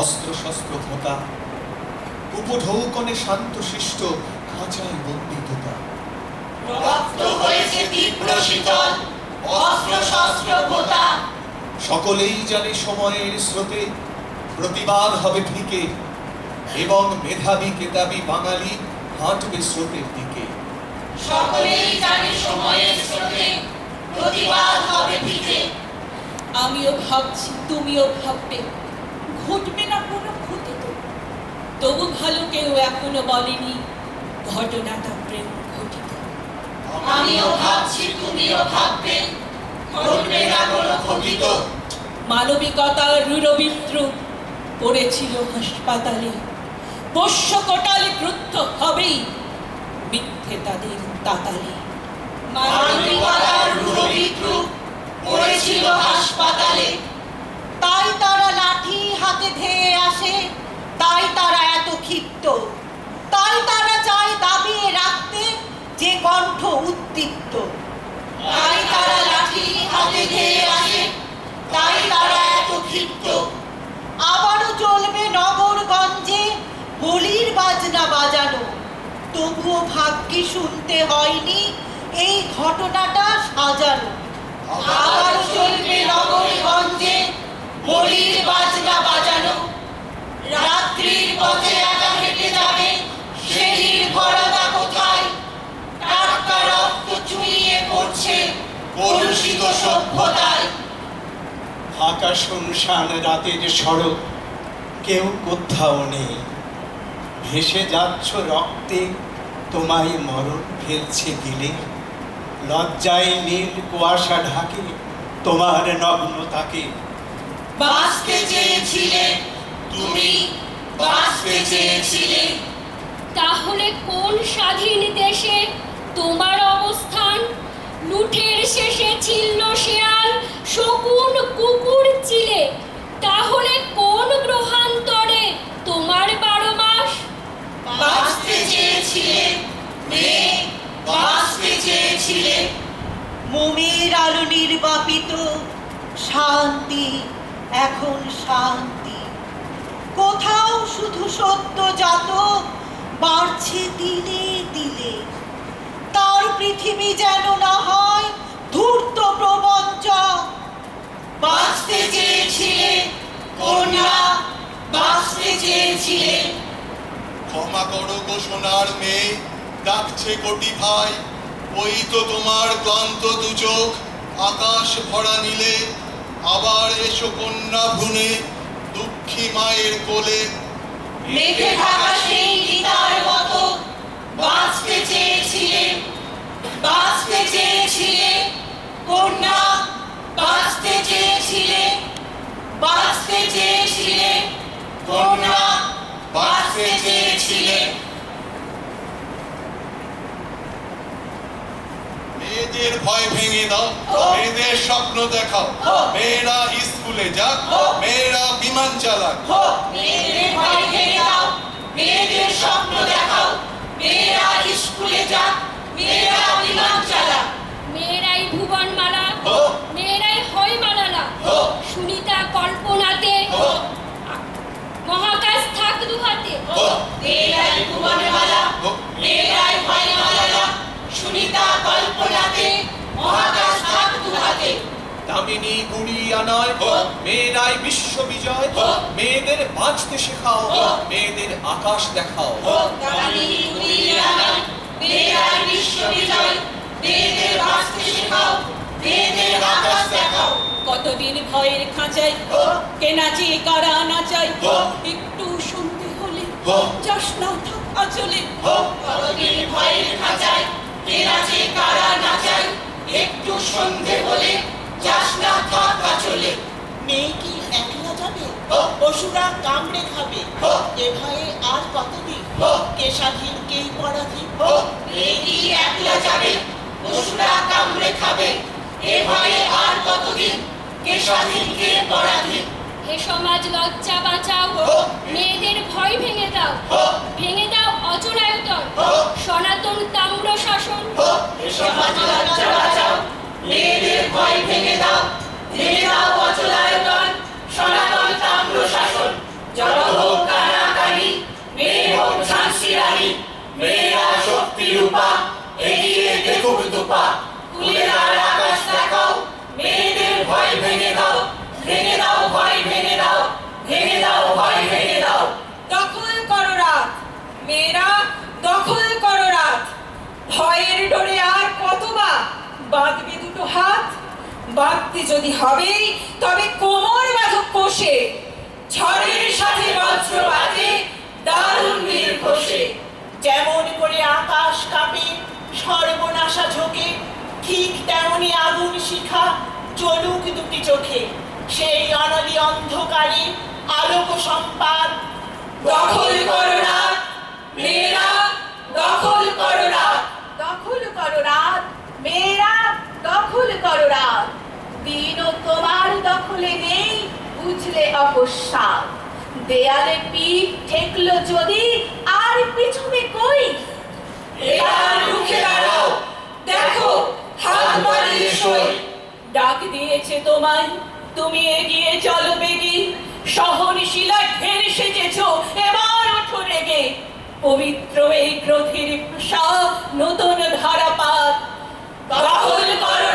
অস্ত্র শস্ত্র উপঢৌকনে শান্ত শিষ্ট খাঁচায় বন্দিততা। রক্ত হয়েছে তীব্র শীতল অস্ত্র শস্ত্র ভোতা সকলেই জানে সময়ের স্রোতে প্রতিবাদ হবে ফিকে এবং মেধাবী কেতাবী বাঙালি হাঁটবে স্রোতের দিকে। সকলেই জানে সময়ের স্রোতে প্রতিবাদ হবে ফিকে। আমিও ভাবছি তুমিও ভাববে। ঘটবে না কোনো ক্ষতি তো। তবু ভালো কেউ এখনও বলেনি ঘটনাটা প্রেম ঘটিত। আমিও ভাবছি তুমিও ভাববে ঘটবে না কোনো ক্ষতি তো। মানবিকতার রুরবিদ্র পড়েছিল হাসপাতালে। পোষ্য কোটালে ক্রুদ্ধ হবেই মিথ্যে তাদের তাতালে মানবিকতার রূঢ়বিদ্রুপ পড়েছিল হাসপাতালে। হাতে ধেয়ে আসে, তাই তারা এত ক্ষিপ্ত। তাই তারা চায় দাবিয়ে রাখতে যে কণ্ঠ উদ্দীপ্ত। তাই তারা লাঠি হাতে ধেয়ে আসে, তাই তারা এত ক্ষিপ্ত। আবারও চলবে নগরগঞ্জে বলির বাজনা বাজানো। তবুও ভাগ্যে শুনতে হয়নি এই ঘটনাটা সাজানো। আবারও চলবে নগরগঞ্জে সভ্যতায়। ফাঁকা শুনশান রাতের সড়ক কেউ কোথাও নেই। ভেসে যাচ্ছ রক্তে তোমায় মরণ ফেলছে গিলে লজ্জায় নীল কুয়াশা ঢাকে তোমার নগ্নতাকে। বাঁচতে চেয়েছিলে? তুমি বাঁচতে চেয়েছিলে? তাহলে কোন স্বাধীন দেশে তোমার লুঠের শেষে ছিল শেয়াল, শকুন কুকুর চিলে। তাহলে কোন গ্রহান্তরে তোমার বারো মাস? বাঁচতে চেয়েছিলে মেয়ে বাঁচতে চেয়েছিলে। মোমের আলো নির্বাপিত, শান্তি, এখন শান্তি। কোথাও শুধু সত্য জাত বাড়ছে দিলে দিলে পৃথিবী যেন না হয় ধূর্ত প্রবঞ্চক। বাঁচতে চেয়েছিলে কন্যা বাঁচতে চেয়েছিলে। ক্ষমা করো গো সোনার মেয়ে ডাকছে কোটি ভাই। ওই তো তোমার ক্লান্ত দু চোখ আকাশ ভরা নিলে। আবার এসো কন্যা ভুনে দুঃখী মায়ের কোলে। মেঘে ঢাকা সেই গীতার মতো বাঁচতে চেয়েছিলে বাঁচতে চেয়েছিলে কন্যা বাঁচতে চেয়েছিলে বাঁচতে চেয়েছিলে কন্যা বাঁচতে চেয়েছিলে। মেয়েদের ভয় ভেঙে দাও মেয়েদের স্বপ্ন দেখাও। মেয়েরা স্কুলে যাক মেয়েরা বিমান চালাক। মেয়েদের ভয় ভেঙে দাও মেয়েদের স্বপ্ন দেখাও। মেয়েরা স্কুলে যাক মেয়েরা মেয়েরাই ভুবন মালা মেয়েরাই হয় মালালা সুনিতা কল্পনাতে মহাকাশ থাক দুহাতে। মেয়েরাই ভুবনমালা ও। মেয়েরাই ভয়মালা সুনিতা কল্পনাতে মহাকাশ থাক দুহাতে। দামিনী গুড়িয়া নয়। মেয়েরাই বিশ্ব বিজয় মেয়েদের বাঁচতে শেখাও। মেয়েদের আকাশ দেখাও। দামিনী গুড়িয়া নয়। বাঁচতে শেখাও আকাশ দেখাও। কতদিন ভয়ের খাঁচাই ও। কে নাচে কারা নাচাই একটু শুনতে হলে। যাস না থাক আচলে। কতদিন ভয়ের খাঁচায় কে নাচে কারা নাচায় একটু সন্ধে হলে যাস না থাকা চলে মেয়ে কি একলা যাবে? পশুরা কামড়ে খাবে। এ ভয়ে আর কতদিন। কে স্বাধীন কেই পরাধীন ও। একলা যাবে পশুরা কামড়ে খাবে এ ভয়ে আর কতদিন কে স্বাধীন কে পরাধীন হে সমাজ লজ্জা বাঁচাও। মেয়েদের ভয় ভেঙে দাও। ভেঙে দাও অচলায়তন সনাতন তাম্র শাসন। এ সমাজ লজ্জা বাঁচাও। মেয়েদের ভয় ভেঙে দাও। ভেঙে দাও অচলায়তন সনাতন তাম্র শাসন। জল রক্তে যদি হবে তবে কোমর বাঁধক কোষে, ঝড়ের সাথে বজ্র বাজে দারুণ বীর ঘোষে। যেমন করে আকাশ কাঁপে, সর্বনাশা ঝোঁকে, ঠিক তেমনি আগুন শিখা চলুক দুটি চোখে। সেই অনলি অন্ধকারে আলোক সম্পাদ দখল করো দিলে অপসাদ দেয়ালে পিঠ ঠেকলো যদি আর পিছনে কই? এবার রুখে দাঁড়াও। দেখো হাত বাড়িয়ে সই ডাক দিয়েছে তোমায় তুমি এগিয়ে চলো বেগি। সহনশীলা ঢের সেজেছ এবার ওঠো রেগে। পবিত্র এই গ্রথির প্রসাদ নতুন ধারাপাত বাহুল কর।